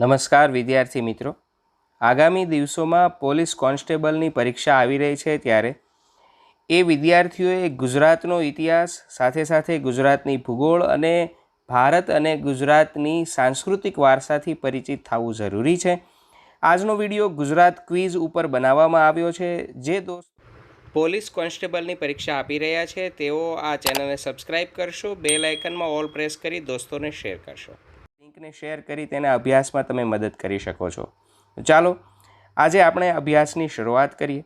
નમસ્કાર, વિદ્યાર્થી મિત્રો. આગામી દિવસોમાં પોલીસ કોન્સ્ટેબલની પરીક્ષા આવી રહી છે ત્યારે એ વિદ્યાર્થીઓએ ગુજરાતનો ઇતિહાસ, સાથે સાથે ગુજરાતની ભૂગોળ અને ભારત અને ગુજરાતની સાંસ્કૃતિક વારસાથી પરિચિત થવું જરૂરી છે. આજનો વીડિયો ગુજરાત ક્વિઝ ઉપર બનાવવામાં આવ્યો છે. જે દોસ્ત પોલીસ કોન્સ્ટેબલની પરીક્ષા આપી રહ્યા છે, તેઓ આ ચેનલને સબસ્ક્રાઈબ કરશો બે લાઇકનમાં ઓલ પ્રેસ કરી દોસ્તોને શેર કરશો. લિંકને શેર કરી તેના અભ્યાસમાં તમે મદદ કરી શકો છો. ચાલો, આજે આપણે અભ્યાસની શરૂઆત કરીએ.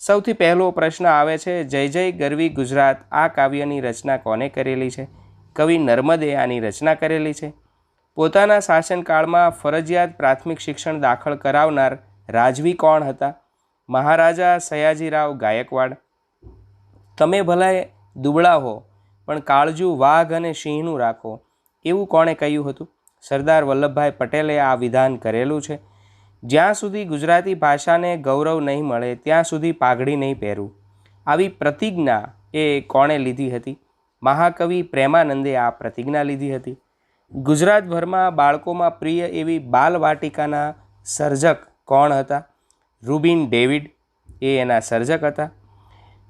સૌથી પહેલો પ્રશ્ન આવે છે, જય જય ગરવી ગુજરાત, આ કાવ્યની રચના કોને કરેલી છે કવિ નર્મદે આની રચના કરેલી છે. પોતાના શાસનકાળમાં ફરજિયાત પ્રાથમિક શિક્ષણ દાખલ કરાવનાર રાજવી કોણ હતા? મહારાજા સયાજીરાવ ગાયકવાડ. તમે ભલાએ દુબળા હો, પણ કાળજું વાઘ અને સિંહનું રાખો, એવું કોણે કહ્યું હતું? સરદાર વલ્લભભાઈ પટેલે આ વિધાન કરેલું છે. જ્યાં સુધી ગુજરાતી ભાષાને ગૌરવ નહીં મળે, ત્યાં સુધી પાઘડી નહીં પહેરવું આવી પ્રતિજ્ઞા એ કોણે લીધી હતી? મહાકવિ પ્રેમાનંદે આ પ્રતિજ્ઞા લીધી હતી. ગુજરાતભરમાં બાળકોમાં પ્રિય એવી બાલવાટિકાના સર્જક કોણ હતા? રૂબિન ડેવિડ એ એના સર્જક હતા.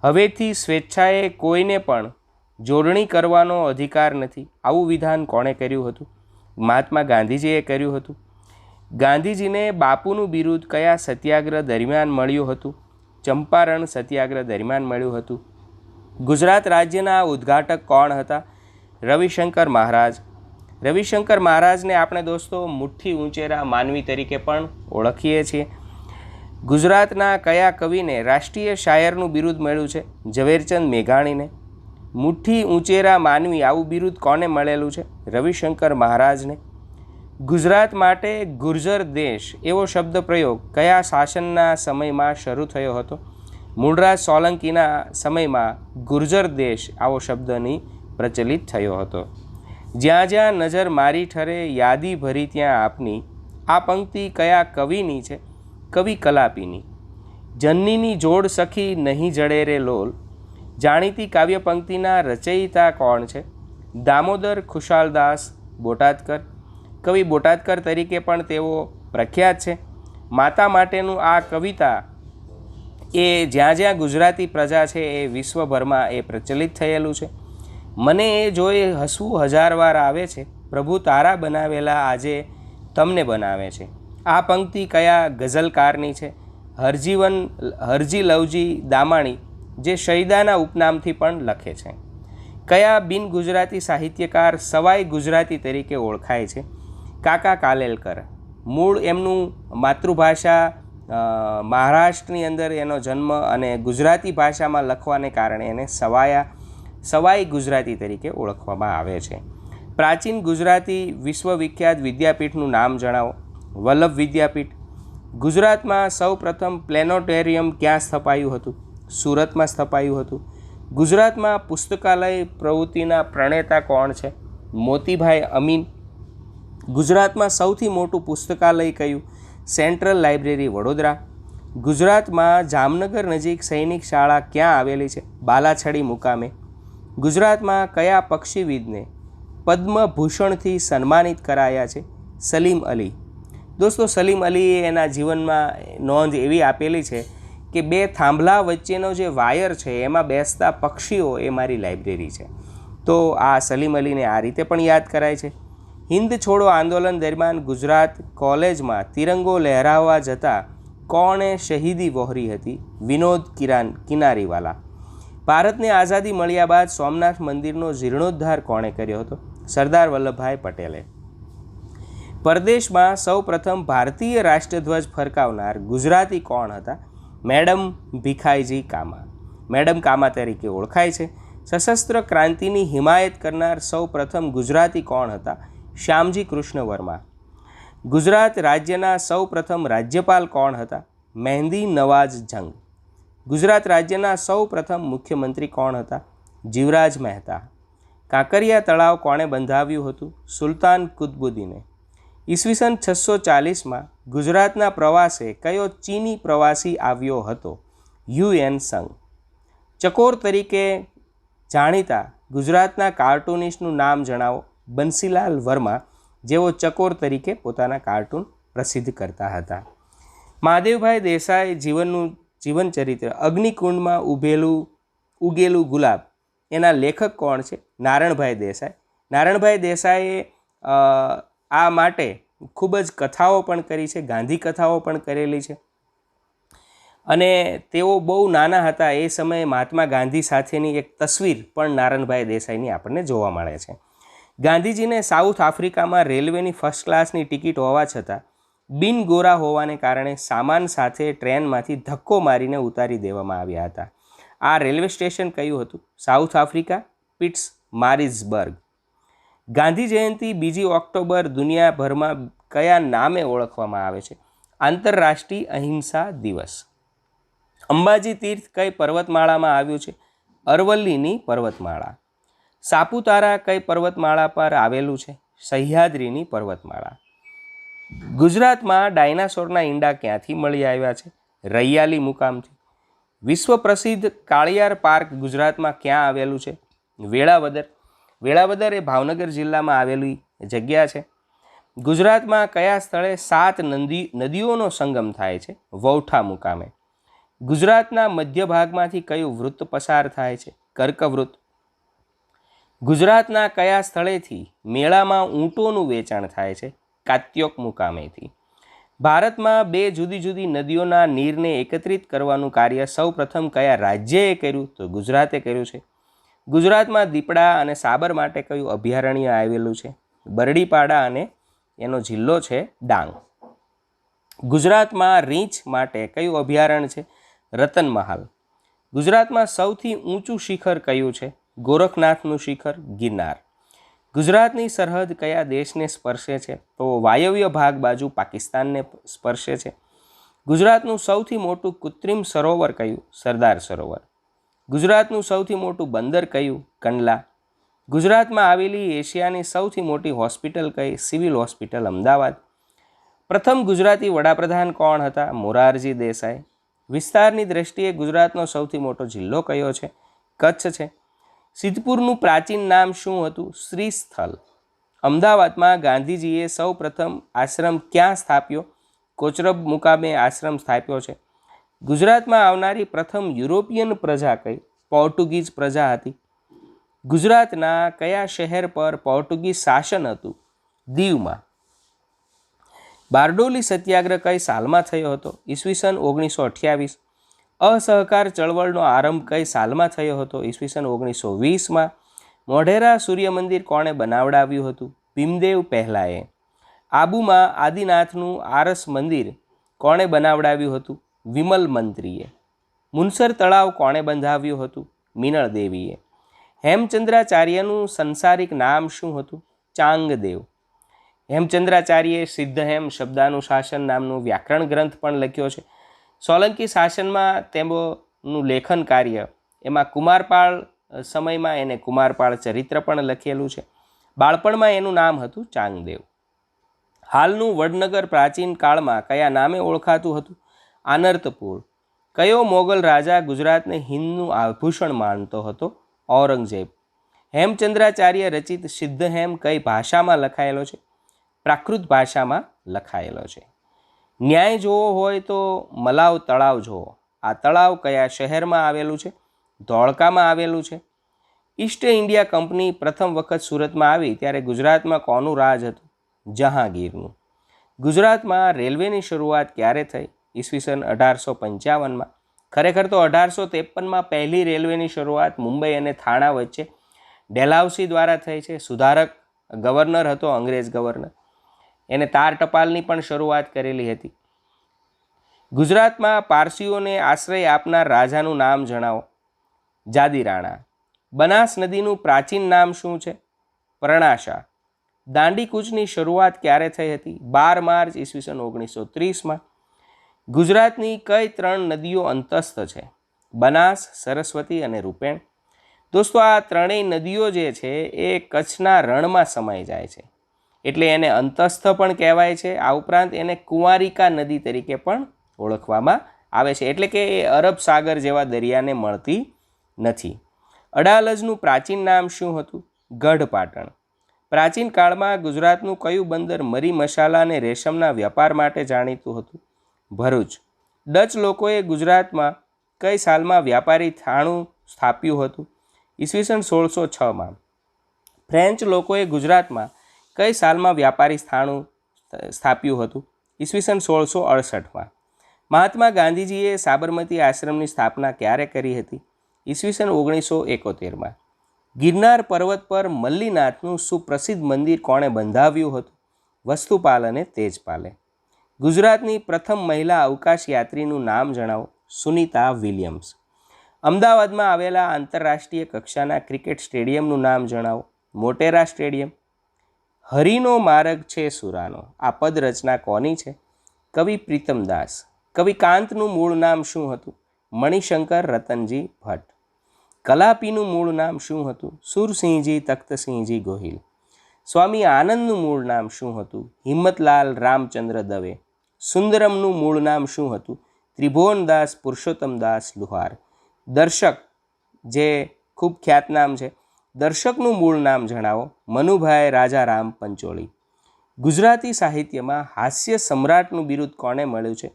હવેથી સ્વેચ્છાએ કોઈને પણ જોડણી કરવાનો અધિકાર નથી. આવું વિધાન કોણે કર્યું હતું? મહાત્મા ગાંધીજીએ કર્યું હતું. ગાંધીજીને બાપુનું બિરુદ કયા સત્યાગ્રહ દરમિયાન મળ્યું હતું? ચંપારણ સત્યાગ્રહ દરમિયાન મળ્યું હતું. ગુજરાત રાજ્યના ઉદ્ઘાટક કોણ હતા? રવિશંકર મહારાજ. રવિશંકર મહારાજને આપણે દોસ્તો મુઠ્ઠી ઊંચેરા માનવી તરીકે પણ ઓળખીએ છીએ. ગુજરાતના કયા કવિને રાષ્ટ્રીય શાયરનું બિરુદ મળ્યું છે? ઝવેરચંદ મેઘાણીને. મુઠ્ઠી ઊંચેરા માનવી આવું બિરુદ કોને મળેલું છે? રવિશંકર મહારાજને. ગુજરાત માટે ગુર્જર દેશ, એવો શબ્દ પ્રયોગ કયા શાસનના સમયમાં શરૂ થયો હતો? મૂળરાજ સોલંકીના સમયમાં ગુર્જર દેશ આવો શબ્દની પ્રચલિત થયો હતો. જ્યાં જ્યાં નજર મારી ઠરે યાદી ભરી ત્યાં આપની. આ પંક્તિ કયા કવિની છે? કવિ કલાપીની. જન્નીની જોડ સખી નહીં જડે રે લોલ. જાણીતી કાવ્ય પંક્તિના રચયિતા કોણ છે? દામોદર ખુશાલદાસ બોટાદકર. કવિ બોટાદકર તરીકે પણ તેઓ પ્રખ્યાત છે. માતા માટેનું આ કવિતા એ જ્યાં જ્યાં ગુજરાતી પ્રજા છે એ વિશ્વભરમાં એ પ્રચલિત થયેલું છે. મને એ જોઈ હસવું હજાર વાર આવે છે. પ્રભુ તારા બનાવેલા આજે તમને બનાવે છે. આ પંક્તિ કયા ગઝલકારની છે? હરજીવન, હરજી લવજી દામાણી જે શહીદાના ઉપનામથી પણ લખે છે. કયા બિન ગુજરાતી સાહિત્યકાર સવાઈ ગુજરાતી તરીકે ઓળખાય છે? કાકા કાલેલકર. મૂળ એમનું માતૃભાષા મહારાષ્ટ્રની અંદર એનો જન્મ અને ગુજરાતી ભાષામાં લખવાને કારણે એને સવાયા, સવાઈ ગુજરાતી તરીકે ઓળખવામાં આવે છે. પ્રાચીન ગુજરાતી વિશ્વવિખ્યાત વિદ્યાપીઠનું નામ જણાવો. વલ્લભ વિદ્યાપીઠ. ગુજરાતમાં સૌપ્રથમ પ્લેનેટોરિયમ ક્યાં સ્થપાયું હતું? સુરતમાં સ્થપાયું હતું. ગુજરાતમાં પુસ્તકાલય પ્રવૃત્તિના પ્રણેતા કોણ છે? મોતીભાઈ અમીન. ગુજરાતમાં સૌથી મોટું પુસ્તકાલય કયું? Central library Vadodara. ગુજરાતમાં જામનગર નજીક સૈનિક શાળા ક્યાં આવેલી છે? બાલાછડી મુકામે. ગુજરાતમાં કયા પક્ષીવિદને પદ્મભૂષણથી સન્માનિત કરાયા છે? સલીમ અલી. દોસ્તો, સલીમ અલીએ એના જીવનમાં નોંધ એવી આપેલી છે કે બે થાંભલા વચ્ચેનો જે વાયર છે, એમાં બેસતા પક્ષીઓ એ મારી લાઇબ્રેરી છે. તો આ સલીમ અલીને આ રીતે પણ યાદ કરાય છે. હિન્દ છોડો આંદોલન દરમિયાન ગુજરાત કોલેજમાં તિરંગો લહેરાવવા જતાં કોણે શહીદી વહોરી હતી? વિનોદ કિરાન કિનારીવાલા. ભારતને આઝાદી મળ્યા બાદ સોમનાથ મંદિરનો જીર્ણોદ્ધાર કોણે કર્યો હતો? સરદાર વલ્લભભાઈ પટેલે. પરદેશમાં સૌપ્રથમ ભારતીય રાષ્ટ્રધ્વજ ફરકાવનાર ગુજરાતી કોણ હતા? મેડમ ભીખાઈજી કામા. મેડમ કામા તરીકે ઓળખાય છે. સશસ્ત્ર ક્રાંતિની હિમાયત કરનાર સૌપ્રથમ ગુજરાતી કોણ હતા? શ્યામજી કૃષ્ણ વર્મા ગુજરાત રાજ્યના સૌપ્રથમ રાજ્યપાલ કોણ હતા? મહેંદી નવાઝ જંગ. ગુજરાત રાજ્યના સૌપ્રથમ મુખ્યમંત્રી કોણ હતા? જીવરાજ મહેતા. કાંકરિયા તળાવ કોણે બંધાવ્યું હતું? સુલતાન કુતબુદ્દીને. ઈસવીસન છસો ચાલીસમાં ગુજરાતના પ્રવાસે કયો ચીની પ્રવાસી આવ્યો હતો? યુએન સંઘ. ચકોર તરીકે જાણીતા ગુજરાતના કાર્ટૂનિસ્ટનું નામ જણાવો. બંસીલાલ વર્મા, જેઓ ચકોર તરીકે પોતાના કાર્ટૂન પ્રસિદ્ધ કરતા હતા. મહાદેવભાઈ દેસાઈ જીવનનું જીવન ચરિત્ર અગ્નિકુંડમાં ઉભેલું, ઉગેલું ગુલાબ. એના લેખક કોણ છે? નારણભાઈ દેસાઈ. નારણભાઈ દેસાઈએ આ માટે ખૂબ જ કથાઓ પણ કરી છે, ગાંધી કથાઓ પણ કરેલી છે. અને તેઓ બહુ નાના હતા, એ સમયે મહાત્મા ગાંધી સાથેની એક તસવીર પણ નારણભાઈ દેસાઈની આપણને જોવા મળે છે. ગાંધીજીને સાઉથ આફ્રિકામાં રેલવેની ફર્સ્ટ ક્લાસની ટિકિટ હોવા છતાં, બિન ગોરા હોવાને કારણે સામાન સાથે ટ્રેનમાંથી ધક્કો મારીને ઉતારી દેવામાં આવ્યા હતા. આ રેલવે સ્ટેશન કયું હતું? South Africa, Pietermaritzburg. Gandhi Jayanti બીજી ઓક્ટોબર દુનિયાભરમાં કયા નામે ઓળખવામાં આવે છે? આંતરરાષ્ટ્રીય અહિંસા દિવસ. અંબાજી તીર્થ કઈ પર્વતમાળામાં આવ્યું છે? અરવલ્લીની પર્વતમાળા. સાપુતારા કઈ પર્વતમાળા પર આવેલું છે? સહ્યાદ્રીની પર્વતમાળા. ગુજરાતમાં ડાયનાસોરના ઈંડા ક્યાંથી મળી આવ્યા છે? રૈયાલી મુકામથી વિશ્વ પ્રસિદ્ધ કાળિયાર પાર્ક ગુજરાતમાં ક્યાં આવેલું છે? વેળાવદર. વેળાવદર એ ભાવનગર જિલ્લામાં આવેલી જગ્યા છે. ગુજરાતમાં કયા સ્થળે સાત નદી નદીઓનો સંગમ થાય છે? વૌઠા મુકામે. ગુજરાતના મધ્ય ભાગમાંથી કયું વૃત્ત પસાર થાય છે? કર્કવૃત્ત. ગુજરાતના કયા સ્થળેથી મેળામાં ઊંટોનું વેચાણ થાય છે? કાત્યોક મુકામેથી. ભારતમાં બે જુદી જુદી નદીઓના નીરને એકત્રિત કરવાનું કાર્ય સૌપ્રથમ કયા રાજ્યએ કર્યું? તો ગુજરાતે કર્યું છે. ગુજરાતમાં દીપડા અને સાબર માટે કયું અભયારણ્ય આવેલું છે? બરડીપાડા અને એનો જિલ્લો છે ડાંગ. ગુજરાતમાં રીંછ માટે કયું અભયારણ્ય છે? રતનમહાલ ગુજરાતમાં સૌથી ઊંચું શિખર કયું છે? ગોરખનાથનું શિખર, ગિરનાર. ગુજરાતની સરહદ કયા દેશને સ્પર્શે છે? તો વાયવ્ય ભાગ બાજુ પાકિસ્તાનને સ્પર્શે છે. ગુજરાતનું સૌથી મોટું કૃત્રિમ સરોવર કયું? સરદાર સરોવર. ગુજરાતનું સૌથી મોટું બંદર કયું? કંડલા. ગુજરાતમાં આવેલી એશિયાની સૌથી મોટી હોસ્પિટલ કઈ? Civil hospital, Ahmedabad. પ્રથમ ગુજરાતી વડાપ્રધાન કોણ હતા? મોરારજી દેસાઈ. વિસ્તારની દ્રષ્ટિએ ગુજરાતનો સૌથી મોટો જિલ્લો કયો છે? કચ્છ છે. સિદ્ધપુરનું પ્રાચીન નામ શું હતું? શ્રીસ્થલ. અમદાવાદમાં ગાંધીજીએ સૌ પ્રથમ આશ્રમ ક્યાં સ્થાપ્યો? કોચરબ મુકામે આશ્રમ સ્થાપ્યો છે. ગુજરાતમાં આવનારી પ્રથમ યુરોપિયન પ્રજા કઈ? પોર્ટુગીઝ પ્રજા હતી. ગુજરાતના કયા શહેર પર પોર્ટુગીઝ શાસન હતું? દીવમાં. બારડોલી સત્યાગ્રહ કઈ સાલમાં થયો હતો? ઈસવીસન ઓગણીસો અઠ્યાવીસ. અસહકાર ચળવળનો આરંભ કઈ સાલમાં થયો હતો? ઈસવીસન ઓગણીસો વીસમાં. મોઢેરા સૂર્ય મંદિર કોણે બનાવડાવ્યું હતું? ભીમદેવ પહેલાંએ. આબુમાં આદિનાથનું આરસ મંદિર કોણે બનાવડાવ્યું હતું? વિમલ મંત્રીએ. મુનસર તળાવ કોણે બંધાવ્યું હતું? મિનળ દેવીએ. હેમચંદ્રાચાર્યનું સંસારિક નામ શું હતું? ચાંગદેવ. હેમચંદ્રાચાર્યએ સિદ્ધહેમ શબ્દાનુશાસન નામનું વ્યાકરણ ગ્રંથ પણ લખ્યો છે. સોલંકી શાસનમાં તેમનું લેખન કાર્ય એમાં કુમારપાળ સમયમાં એને કુમારપાળ ચરિત્ર પણ લખેલું છે. બાળપણમાં એનું નામ હતું ચાંગદેવ. હાલનું વડનગર પ્રાચીન કાળમાં કયા નામે ઓળખાતું હતું? આનર્તપુર. કયો મોગલ રાજા ગુજરાતને હિંદનું આભૂષણ માનતો હતો? ઔરંગઝેબ. હેમચંદ્રાચાર્ય રચિત સિદ્ધહેમ કઈ ભાષામાં લખાયેલો છે? પ્રાકૃત ભાષામાં લખાયેલો છે. ન્યાય જોવો હોય તો મલાવ તળાવ જોવો. આ તળાવ કયા શહેરમાં આવેલું છે? ધોળકામાં આવેલું છે. ઈસ્ટ ઇન્ડિયા કંપની પ્રથમ વખત સુરતમાં આવી ત્યારે ગુજરાતમાં કોનું રાજ હતું? જહાંગીરનું. ગુજરાતમાં રેલવેની શરૂઆત ક્યારે થઈ? ઈસવીસન અઢારસો પંચાવનમાં. ખરેખર તો અઢારસો ત્રેપનમાં પહેલી રેલવેની શરૂઆત મુંબઈ અને થાણા વચ્ચે ડેલાઉસી દ્વારા થઈ છે. સુધારક ગવર્નર હતો, અંગ્રેજ ગવર્નર. એને તાર ટપાલની પણ શરૂઆત કરેલી હતી. ગુજરાતમાં પારસીઓને આશ્રય આપનાર રાજાનું નામ જણાવો. જાદી રાણા બનાસ નદીનું પ્રાચીન નામ શું છે? પ્રણાશા. દાંડીકૂચની શરૂઆત ક્યારે થઈ હતી? બાર માર્ચ ઈસવીસન ઓગણીસો ત્રીસમાં ગુજરાતની કઈ ત્રણ નદીઓ અંતસ્થ છે? બનાસ, સરસ્વતી અને રૂપેણ. દોસ્તો, આ ત્રણેય નદીઓ જે છે, એ કચ્છના રણમાં સમાઈ જાય છે. એટલે એને અંતસ્થ પણ કહેવાય છે. આ ઉપરાંત એને કુંવારિકા નદી તરીકે પણ ઓળખવામાં આવે છે. એટલે કે એ અરબ સાગર જેવા દરિયાને મળતી નથી. અડાલજનું પ્રાચીન નામ શું હતું? ગઢ પાટણ પ્રાચીન કાળમાં ગુજરાતનું કયું બંદર મરી મસાલા અને રેશમના વ્યાપાર માટે જાણીતું હતું? ભરૂચ. ડચ લોકોએ ગુજરાતમાં કઈ સાલમાં વ્યાપારી થાણું સ્થાપ્યું હતું? ઈસવીસન સોળસો છમાં. ફ્રેન્ચ લોકોએ ગુજરાતમાં કઈ સાલમાં વ્યાપારી સ્થાણું સ્થાપ્યું હતું? ઈસવીસન સોળસો અડસઠમાં. મહાત્મા ગાંધીજીએ સાબરમતી આશ્રમની સ્થાપના ક્યારે કરી હતી? ઈસવીસન ઓગણીસો એકોતેરમાં. ગિરનાર પર્વત પર મલ્લીનાથનું સુપ્રસિદ્ધ મંદિર કોણે બંધાવ્યું હતું? વસ્તુપાલ અને તેજપાલે. ગુજરાતની પ્રથમ મહિલા અવકાશ યાત્રીનું નામ જણાવો. સુનિતા વિલિયમ્સ. અમદાવાદમાં આવેલા આંતરરાષ્ટ્રીય કક્ષાના ક્રિકેટ સ્ટેડિયમનું નામ જણાવો. મોટેરા સ્ટેડિયમ. હરિનો માર્ગ છે સુરાનો. આ પદ રચના કોની છે? કવિ પ્રીતમદાસ કવિ કાંતનું મૂળ નામ શું હતું? મણિશંકર રતનજી ભટ્ટ. કલાપીનું મૂળ નામ શું હતું? સુરસિંહજી તખ્તસિંહજી ગોહિલ. સ્વામી આનંદનું મૂળ નામ શું હતું? હિંમતલાલ રામચંદ્ર દવે. સુંદરમનું મૂળ નામ શું હતું? ત્રિભુવનદાસ પુરુષોત્તમદાસ લુહાર. દર્શક, જે ખૂબ ખ્યાતનામ છે, દર્શકનું મૂળ નામ જણાવો. મનુભાઈ રાજારામ પંચોળી. ગુજરાતી સાહિત્યમાં હાસ્ય સમ્રાટનું બિરુદ કોને મળ્યું છે?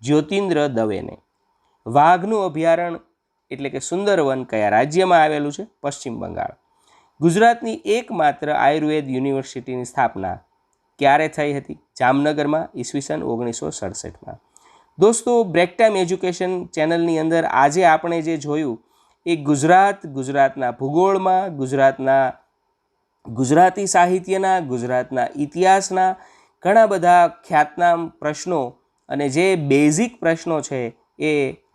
જ્યોતિન્દ્ર દવેને. વાઘનું અભયારણ્ય એટલે કે સુંદરવન કયા રાજ્યમાં આવેલું છે? પશ્ચિમ બંગાળ. ગુજરાતની એકમાત્ર આયુર્વેદ યુનિવર્સિટીની સ્થાપના ક્યારે થઈ હતી? જામનગરમાં ઈસવીસન ઓગણીસો સડસઠમાં. દોસ્તો બ્રેક ટાઈમ એજ્યુકેશન ચેનલની અંદર આજે આપણે જે જોયું એ ગુજરાત, ગુજરાતના ભૂગોળમાં, ગુજરાતના, ગુજરાતી સાહિત્યના, ગુજરાતના ઇતિહાસના ઘણા બધા ખ્યાતનામ પ્રશ્નો અને જે બેઝિક પ્રશ્નો છે એ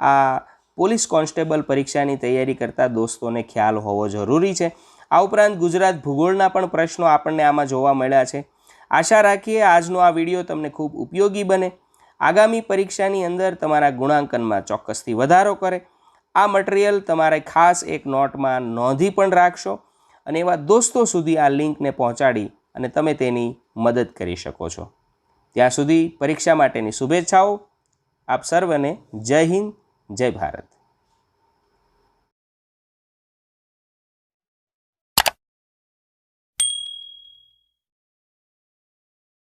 આ પોલીસ કોન્સ્ટેબલ પરીક્ષાની તૈયારી કરતા દોસ્તોને ખ્યાલ હોવો જરૂરી છે. આ ઉપરાંત ગુજરાત ભૂગોળના પણ પ્રશ્નો આપણને આમાં જોવા મળ્યા છે. આશા રાખીએ આજનો આ વીડિયો તમને ખૂબ ઉપયોગી બને. આગામી પરીક્ષાની અંદર તમારા ગુણાંકનમાં ચોક્કસથી વધારો કરે. આ મટીરિયલ તમારે ખાસ એક નોટમાં નોંધી પણ રાખશો અને એવા દોસ્તો સુધી આ લિંકને પહોંચાડી અને તમે તેની મદદ કરી શકો છો. ત્યાં સુધી પરીક્ષા માટેની શુભેચ્છાઓ. આપ સર્વને જય હિન્દ, જય ભારત.